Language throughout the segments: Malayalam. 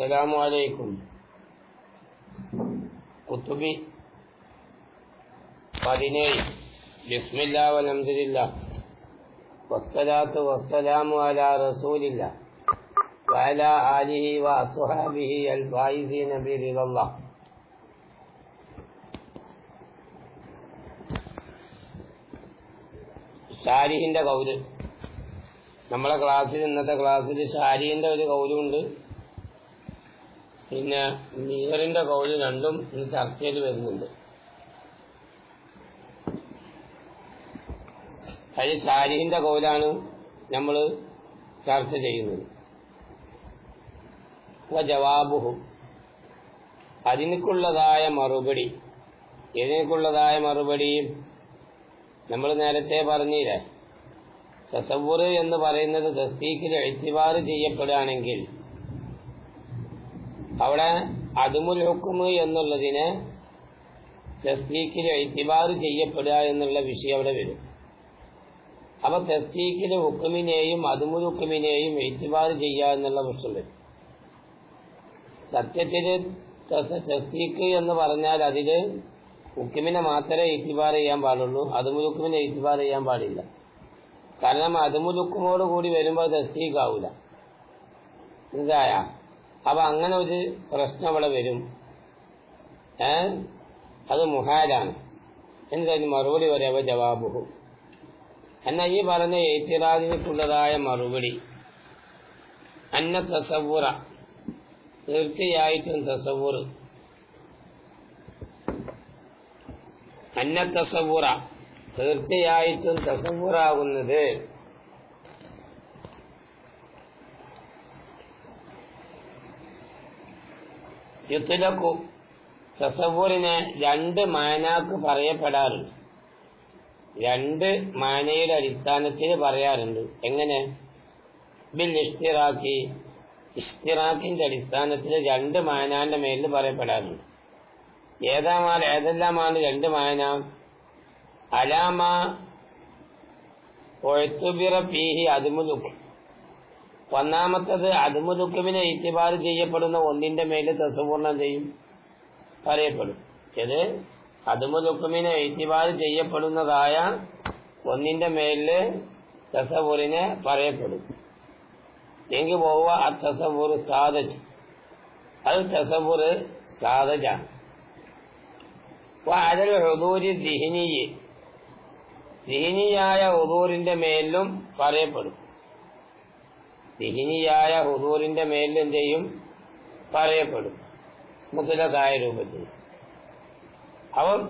അസ്സലാമു അലൈക്കും. കുത്തുബി പതിനേഴ്. ബിസ്മില്ല വലംദില്ല വസ്സലാത്ത് വസ്സലാമു അല റസൂലില്ല. വഅല ആലിഹി വഅസ്ഹാബിഹി അൽ ഫായിസീന ബിറിദല്ലാഹ് ഷാരിഹിന്റെ കൗൽ. നമ്മളെ ക്ലാസ്സിൽ ഇന്നത്തെ ക്ലാസ്സിൽ ഷാരിഹിന്റെ ഒരു കൗലുണ്ട്. പിന്നെ നീറിന്റെ കൗൽ രണ്ടും ഇന്ന് ചർച്ചയിൽ വരുന്നുണ്ട്. അതിൽ ഷാരിഹിന്റെ കൗലാണ് നമ്മൾ ചർച്ച ചെയ്യുന്നത്. ജവാബുഹു. അതിനക്കുള്ളതായ മറുപടി. ഇതിനക്കുള്ളതായ മറുപടി നമ്മൾ നേരത്തെ പറഞ്ഞില്ലേ? തസവുർ എന്ന് പറയുന്നത് തസ്തീക്കിൽ എഴുത്തിവാറ് ചെയ്യപ്പെടുകയാണെങ്കിൽ അവിടെ അതുമുൽ ഹുക്കുമ് എന്നുള്ളതിന് തസ്തീക്കിൽ ഐതിബാർ ചെയ്യപ്പെടുക എന്നുള്ള വിഷയം അവിടെ വരും. അപ്പൊ തസ്തീക്കിലെ ഹുക്കുമിനെയും അതുമുൽ ഹുക്കുമിനെയും ഐതിബാർ ചെയ്യുക എന്നുള്ള പ്രശ്നം വരും. സത്യത്തിൽ തസ്തീക്ക് എന്ന് പറഞ്ഞാൽ അതിൽ ഹുക്കുമിനെ മാത്രമേ ഇത്തിബാർ ചെയ്യാൻ പാടുള്ളൂ അതുമുലുക്കുമിനെ ഇത്തിബാർ ചെയ്യാൻ പാടില്ല. കാരണം അതുമുലുക്കുമോട് കൂടി വരുമ്പോൾ തസ്തീക്കാവൂല. മനസ്സിലായ? അപ്പൊ അങ്ങനെ ഒരു പ്രശ്നം അവിടെ വരും. ഏ? അത് മുഹാലാണ്. എന്തായാലും മറുപടി പറയാവ ജവാബുഹു. എന്നാൽ ഈ പറഞ്ഞ ഏത്തിറാദിനക്കുള്ളതായ മറുപടി. അന്ന തസവുറ തീർച്ചയായിട്ടും തസവൂറ് അന്ന തസവുറ തീർച്ചയായിട്ടും തസവുറാകുന്നത് യുത്തിലക്കു തസവൂറിന് രണ്ട് മാനാക്ക് പറയപ്പെടാറുണ്ട്. രണ്ട് മാനയുടെ അടിസ്ഥാനത്തിൽ പറയാറുണ്ട്. എങ്ങനെ? ബിൽ ഇഷ്തിറാക്കി. ഇഷ്തിറാക്കിന്റെ അടിസ്ഥാനത്തിൽ രണ്ട് മാനാന്റെ മേലിൽ പറയപ്പെടാറുണ്ട്. ഏതാമാൽ ഏതെല്ലാമാണ് രണ്ട് മാന? അലാമ ഒഴുത്തുബിറ പീഹി അതുമുലുക്ക് ഒന്നാമത്തത് അതുമുലുക്കുമിനെ ഇത്തിബാർ ചെയ്യപ്പെടുന്ന ഒന്നിന്റെ മേൽ തസപൂർണം ചെയ്യും. പറയപ്പെടും. ഇത് അതുമുലുക്കുമിനെ ഇത്തിബാർ ചെയ്യപ്പെടുന്നതായ ഒന്നിന്റെ മേലിൽ തസവൂറിനെ പറയപ്പെടും. എങ്കിൽ പോവുക ആ തസവൂർ സാധജ് അത് തസവൂർ സാധജാണ് അതിൽ ഹുദൂരി ദിഹിനിയെ. ദിഹിനിയായ ഹുദൂറിന്റെ മേലിലും പറയപ്പെടും. മേലിൽ എന്ത് ചെയ്യും? പറയപ്പെടും. മുതലതായ രൂപത്തിൽ. അവൻ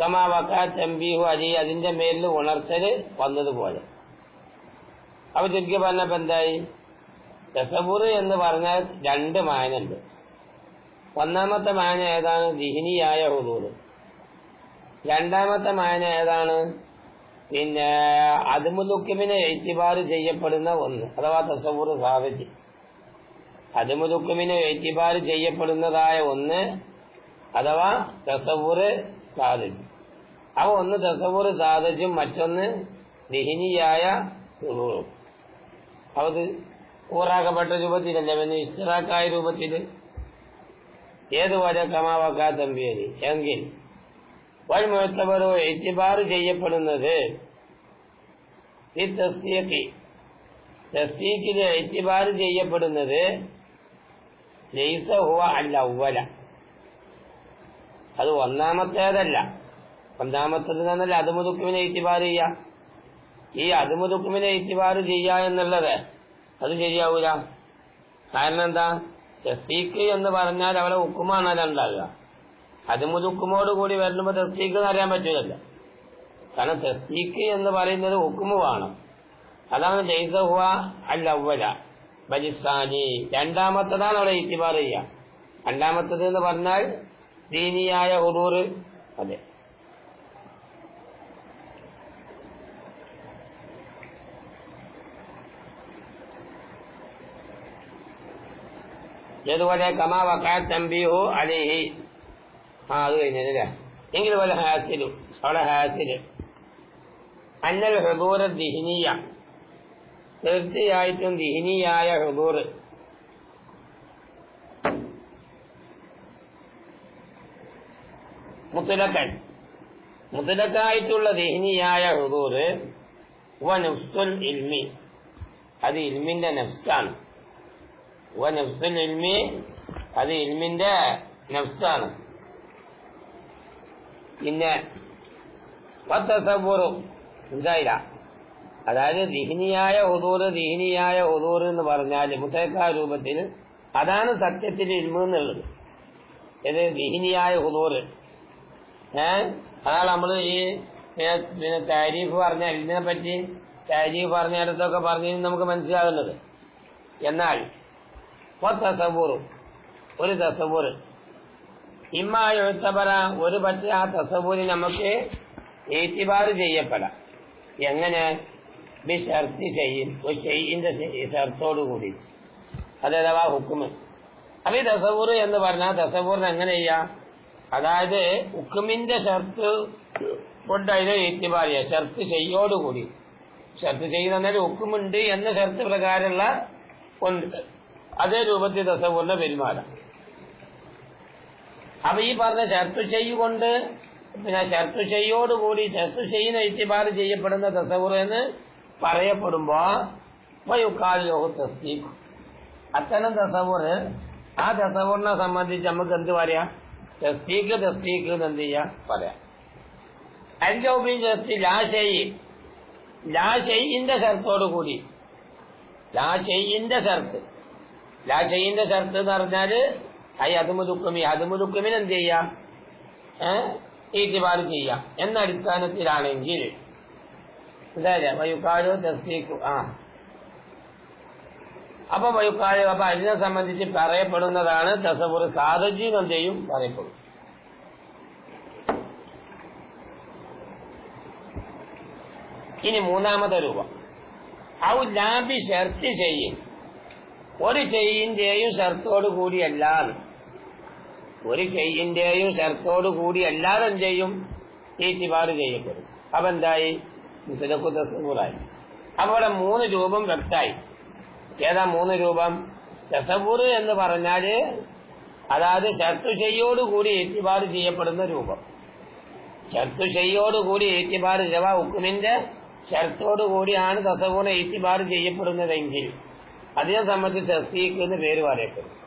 കമാവക്കാ തമ്പീഹു അരി അതിന്റെ മേലിൽ ഉണർത്തൽ വന്നതുപോലെ. അവ ചുരുക്കി പറഞ്ഞപ്പോ എന്തായി? രസബുർ എന്ന് പറഞ്ഞാൽ രണ്ട് മാനുണ്ട്. ഒന്നാമത്തെ മാന ഏതാണ്? ദിഹിനിയായ ഹുദൂർ രണ്ടാമത്തെ മാന ഏതാണ്? പിന്നെ അതുമുലുക്കുമിനെ എഴുത്തിബാർ ചെയ്യപ്പെടുന്ന ഒന്ന് അഥവാ തസവൂർ സാഹചര്യം അതുമുലുക്കുമിനെ എഴുത്തിബാർ ചെയ്യപ്പെടുന്നതായ ഒന്ന് അഥവാ തസവൂർ സാധിച്ചു അവ ഒന്ന് തസവൂർ സാധിച്ചും മറ്റൊന്ന് ദിഹിനിയായ അത് അവത് ഊറാക്കപ്പെട്ട രൂപത്തിലല്ലേ? പിന്നെ ഇഷ്ടറാക്കായ രൂപത്തിൽ ഏതുപോലെ കമാവാക്കാ തമ്പിയരി? എങ്കിൽ വൽ എത്തിബാറ് ചെയ്യപ്പെടുന്നത്. ഈ തസ്തീക്ക് തസ്തീക്കിൽ എത്തിബാർ ചെയ്യപ്പെടുന്നത് അല്ല ഉവല അത് ഒന്നാമത്തേതല്ല. ഒന്നാമത്തേത് തന്നല്ല അതുമുതുക്കുമിനെ എത്തിബാർ ചെയ്യ. ഈ അതുമുതുക്കുമിനെ എത്തിബാർ ചെയ്യുക എന്നുള്ളത് അത് ശരിയാവൂല. കാരണം എന്താ? തസ്തീക്ക് എന്ന് പറഞ്ഞാൽ അവിടെ ഉക്കുമാണല്ലോ ഉണ്ടാകുക അത് മുതുക്കുമോട് കൂടി വരുമ്പോൾ തസ്തീക്ക് എന്ന് അറിയാൻ പറ്റില്ല കാരണം തസ്തീക്ക് എന്ന് പറയുന്നത് ഉക്കുമുവാണ് അതാണ് ജയ്സഹുവ അൽ അവല ബലിസ്ഥാനി. രണ്ടാമത്തതാണ് അവിടെ ഇത്തിബാർ ചെയ്യുക. രണ്ടാമത്തത് എന്ന് പറഞ്ഞാൽ ദീനിയായ ഹുദൂർ. അതെ. ഏതുപോലെ കമാ വക്കാ തമ്പീഹു അലിഹി. هذا ينزله എങ്കിൽ വല്ല ഹാസിലും അവിടെ ഹാസില് അന്നൽ ഹുദൂർ ദിഹിനിയ തീർച്ചയായിട്ടും ദിഹിനിയായ ഹുദൂർ മുത്തലക്കൻ മുത്തലക്കായിട്ടുള്ള ദിഹിനിയായ ഹുദൂർ വ നഫ്സുൽ ഇൽമി അത് ഇൽമിന്റെ നഫ്സാണ് വ നഫ്സുൽ ഇൽമി അത് ഇൽമിന്റെ നഫ്സാണ് പിന്നെ വത്തസബുറു ഇതായില്ല അതായത് ദിഹിനിയായ ഒതൂറ് ദിഹിനിയായ ഒതൂറ് എന്ന് പറഞ്ഞാൽ മുത്തേക്കാ രൂപത്തിൽ അതാണ് സത്യത്തിൽ ഇരുമെന്നുള്ളത് എന്നുള്ളത്. ഇത് ദിഹിനിയായ ഹുദൂറ്. ഏ? അതാണ് നമ്മൾ ഈ പിന്നെ താരീഫ് പറഞ്ഞ ഇതിനെ പറ്റി താരീഫ് പറഞ്ഞിടത്തൊക്കെ പറഞ്ഞു നമുക്ക് മനസ്സിലാകുന്നത്. എന്നാൽ ഒരു തസബൂറ് ഇമ്മായ എഴുത്തപറ ഒരു പക്ഷേ ആ തസവൂരി നമുക്ക് ഏറ്റിബാർ ചെയ്യപ്പെടാം. എങ്ങനെ? ബി ഷർത്തി ചെയ്യും ഒരു ഷെയ്യിന്റെ ഷർത്തോടു കൂടി. ഹുക്കുമ് അപ്പൊ ഈ തസബൂർ എന്ന് പറഞ്ഞാൽ ദസവൂറിന് എങ്ങനെ ചെയ്യാം? അതായത് ഹുക്കുമിന്റെ ഷർത്ത് കൊണ്ട് അതിനെ ഏറ്റിബാർ ഷർത്ത് ചെയ്യോടുകൂടി ഷർത്ത് ചെയ്യുന്ന ഹുക്കുമുണ്ട് എന്ന ഷർത്ത് പ്രകാരമുള്ള ഉണ്ട് അതേ രൂപത്തിൽ ദസവൂറിന്റെ പെരുമാറാം. അപ്പൊ ഈ പറഞ്ഞ ഷർത്ത് ചെയ്യുകൊണ്ട് പിന്നെ ഷർത്ത് ചെയ്യോടുകൂടി ഷർത്ത് ചെയ്യുന്ന ഇത്തിബാർ ചെയ്യപ്പെടുന്ന തസവൂർ എന്ന് പറയപ്പെടുമ്പോ വയുക്കാലിയോ തസ്തീഖ് അത്തരം തസവൂർ ആ തസവൂറിനെ സംബന്ധിച്ച് നമുക്ക് എന്ത് പറയാം? തസ്തീഖ് തസ്തീഖ് എന്ന് എന്ത് ചെയ്യാം? പറയാം. അൽജൗബിൻ ജസ്തി ലാശയി ലാശയിന്റെ ഷർത്തോടു കൂടി. ലാശയിന്റെ ഷർത്ത് ലാശയിന്റെ ഷർത്ത് എന്ന് പറഞ്ഞാൽ ഐ അതുമുതുക്കുമി അതുമുതുക്കുമിന് എന്ത് ചെയ്യാം? ഈറ്റിബാർ ചെയ്യാം. എന്ന അടിസ്ഥാനത്തിലാണെങ്കിൽ വയുക്കാലോ തസ്തീക്കു ആ. അപ്പൊ വയുക്കാലോ അപ്പൊ അതിനെ സംബന്ധിച്ച് പറയപ്പെടുന്നതാണ് തസബുർ സാധജി എന്ത് ചെയ്യും പറയപ്പെടും. ഇനി മൂന്നാമത്തെ രൂപം. ഔ ലാബി ഷർത്ത് ചെയ്യും. ഒരു ചെയ്യിന്റെയും ഷർത്തോടു കൂടിയല്ല ഒരു ഷെയ്യിന്റെയും ഷർത്തോടു കൂടി അല്ലാതെ ചെയ്യും? ഈറ്റിപാട് ചെയ്യപ്പെടും. അപ്പൊ എന്തായി? തസബൂറായി അപ്പൊ അവിടെ മൂന്ന് രൂപം വ്യക്തമായി. ഏതാ മൂന്ന് രൂപം? തസവൂർ എന്ന് പറഞ്ഞാൽ അതായത് ഷർത്തു കൂടി ഏറ്റുപാട് ചെയ്യപ്പെടുന്ന രൂപം. ഷർത്തു കൂടി ഏറ്റുപാട് ജവാ ഉക്കുമിന്റെ ഷർത്തോടു കൂടിയാണ് തസബൂറിനെ ഏറ്റുപാട് ചെയ്യപ്പെടുന്നതെങ്കിൽ. അതിനെ സംബന്ധിച്ച് തസ്തീക്ക് എന്ന് പേര് പറയപ്പെടും.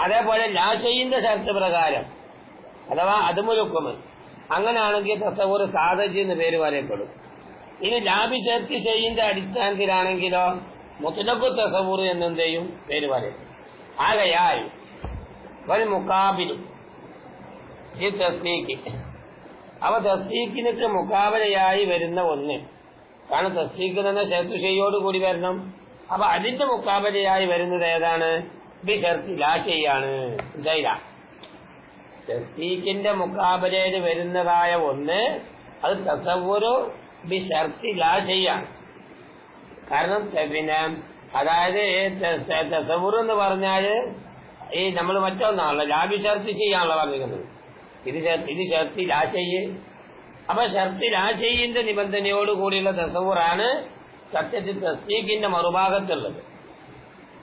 അതേപോലെ ലാശയിന്റെ ഷർത്ത് പ്രകാരം അഥവാ അതുമുലുക്കുമ്. അങ്ങനെയാണെങ്കിൽ തസവൂർ സാധജ് എന്ന് പേര് പറയപ്പെടും. ഇനി ഷർത്ത് ഷെയ്യിന്റെ അടിസ്ഥാനത്തിലാണെങ്കിലോ മുത്തലക്കു തസവൂർ എന്നെന്ത് ചെയ്യും പേര് പറയും. ആകയാൽ ഒരു മുക്കാബിലും ഈ തസ്തീക്ക് അവ തസ്തീക്കിനൊക്കെ മുക്കാബലയായി വരുന്ന ഒന്ന്. കാരണം തസ്തീക്ക് തന്നെ ഷെയ്യോട് കൂടി വരണം. അപ്പൊ അതിന്റെ മുക്കാബലയായി വരുന്നത് ഏതാണ്? ബി ഷർത്തി ലാശയാണ്. ഇതായില്ല മുക്കാബലയിൽ വരുന്നതായ ഒന്ന് അത് തസവുരു ബി ഷർത്തി ലാശയാണ്. കാരണം പിന്നെ അതായത് തസവൂർ എന്ന് പറഞ്ഞാൽ ഈ നമ്മൾ മറ്റൊന്നാണല്ലോ ലാബി ഷർത്തി ചെയ്യാണല്ലോ പറഞ്ഞിരിക്കുന്നത്. ഇത് ഇത് ഷർത്തി ലാശയ്യ് അപ്പൊ ഷർത്തി ലാശയ്യന്റെ നിബന്ധനയോട് കൂടിയുള്ള തസവൂറാണ് സത്യത്തിൽ തസ്തീഖിന്റെ മറുഭാഗത്തുള്ളത്.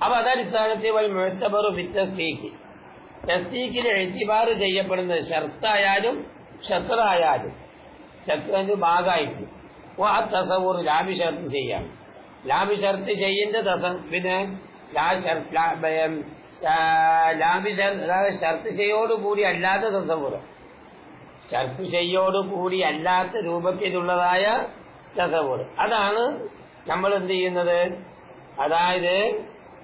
അപ്പൊ അതടിസ്ഥാനത്തിൽ വൽ മുഴത്തബറു ഫിറ്റസ്തീക്ക് തസ്തീക്കിന് എഴുത്തിബാറ് ചെയ്യപ്പെടുന്നത് ഷർത്തായാലും ഷത്രായാലും. ഷത്രിന്റെ ഭാഗമായിട്ട്. ആ തസവൂർ ലാബി ഷർത്ത് ചെയ്യാം ലാബി ഷർത്ത് ചെയ്യേണ്ട തസ പിന്നെ ലാബി ഷർത്ത് ചെയ്യോടുകൂടി അല്ലാത്ത തസവൂർ. ഷർത്ത് ചെയ്യോടുകൂടി അല്ലാത്ത രൂപത്തിലുള്ളതായ തസവൂർ. അതാണ് നമ്മൾ എന്ത് ചെയ്യുന്നത്? അതായത്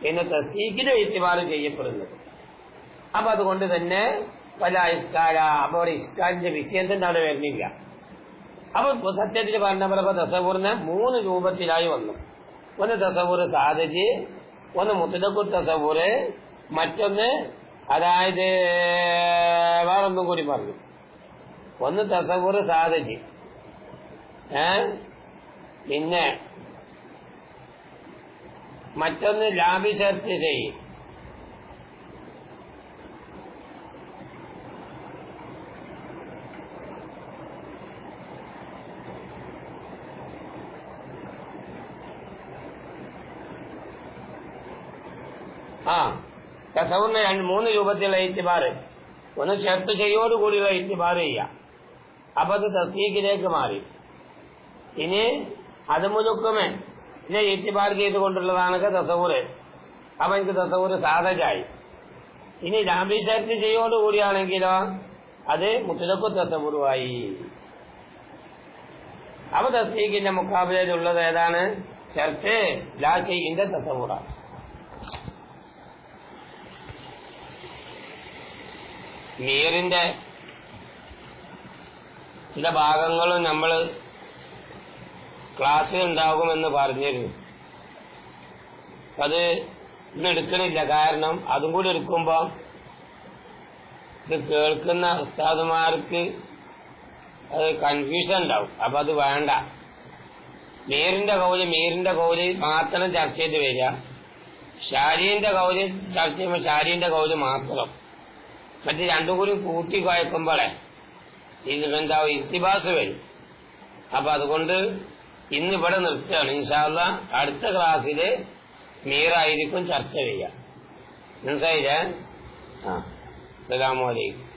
പിന്നെ തസ്തീക്കിന് എഴുത്തിമാറ് ചെയ്യപ്പെടുന്നത്. അപ്പൊ അതുകൊണ്ട് തന്നെ പല ഇസ്കാര അപ്പൊ അവിടെ ഇസ്കാലിന്റെ വിഷയം തന്നെ അവിടെ വരുന്നില്ല. അപ്പൊ സത്യത്തിൽ പറഞ്ഞ പോലെ തസവൂറിന് മൂന്ന് രൂപത്തിലായി വന്നു. ഒന്ന് തസവൂർ സാധജ് ഒന്ന് മുത്തലക്കു തസവൂറ് മറ്റൊന്ന് അതായത് വേറൊന്നും കൂടി പറഞ്ഞു. ഒന്ന് തസവൂർ സാധജ് ഏ? പിന്നെ മറ്റൊന്ന് ലാബി ഷർത്ത് ചെയ്യും ആ കസവുന്ന രണ്ട് മൂന്ന് രൂപത്തിലുള്ള ഇത്തിബാറ്. ഒന്ന് ഷർത്ത് ചെയ്യോടുകൂടിയുള്ള ഇത്തിബാറ് ചെയ്യാം. അപ്പൊ അത് തസ്തീക്കിലേക്ക് മാറി. ഇനി അത് മുതുക്കുമേ. ഇതിനെ ഏറ്റുപാട് ചെയ്തുകൊണ്ടുള്ളതാണ് തസവൂറ്. അപ്പൊ എനിക്ക് തസവൂറ് സാധകായി ഇനി ലാംബിശക്തി ചെയ്യോടുകൂടിയാണെങ്കിലോ അത് മുത്തലക്കു തസവൂറുമായി. അപ്പൊ തസ്തീക്കിന്റെ മുക്കാബിലയിലുള്ളത് ഏതാണ്? ചർച്ച ലാശയിന്റെ തസവൂറാണ്. നീറിന്റെ ചില ഭാഗങ്ങളും നമ്മൾ ക്ലാസ്സിൽ ഉണ്ടാകുമെന്ന് പറഞ്ഞിരുന്നു. അത് ഇന്ന് എടുക്കണില്ല. കാരണം അതും കൂടി എടുക്കുമ്പോ ഇത് കേൾക്കുന്ന ഉസ്താദുമാർക്ക് അത് കൺഫ്യൂഷൻ ഉണ്ടാവും. അപ്പൊ അത് വേണ്ട. മീറിന്റെ കൗൽ മീറിന്റെ കൗൽ മാത്രം ചർച്ച ചെയ്ത് വരിക. ഷാരിന്റെ കൗൽ ചർച്ച ചെയ്യുമ്പോൾ ഷാരിന്റെ കൗൽ മാത്രം. മറ്റു രണ്ടും കൂടി കൂട്ടി കുഴക്കുമ്പോഴേ ഇത് എന്താവും ഇത്തിബാസ് വരും. അപ്പൊ അതുകൊണ്ട് ഇന്ന് ഇവിടെ നിർത്തുകയാണ് ഇൻഷാല്ല അടുത്ത ക്ലാസ്സിൽ മീറായിരിക്കും ചർച്ച ചെയ്യാം. മനസ്സിലായില്ലേ? ആ. അസ്സലാമു അലൈക്കും.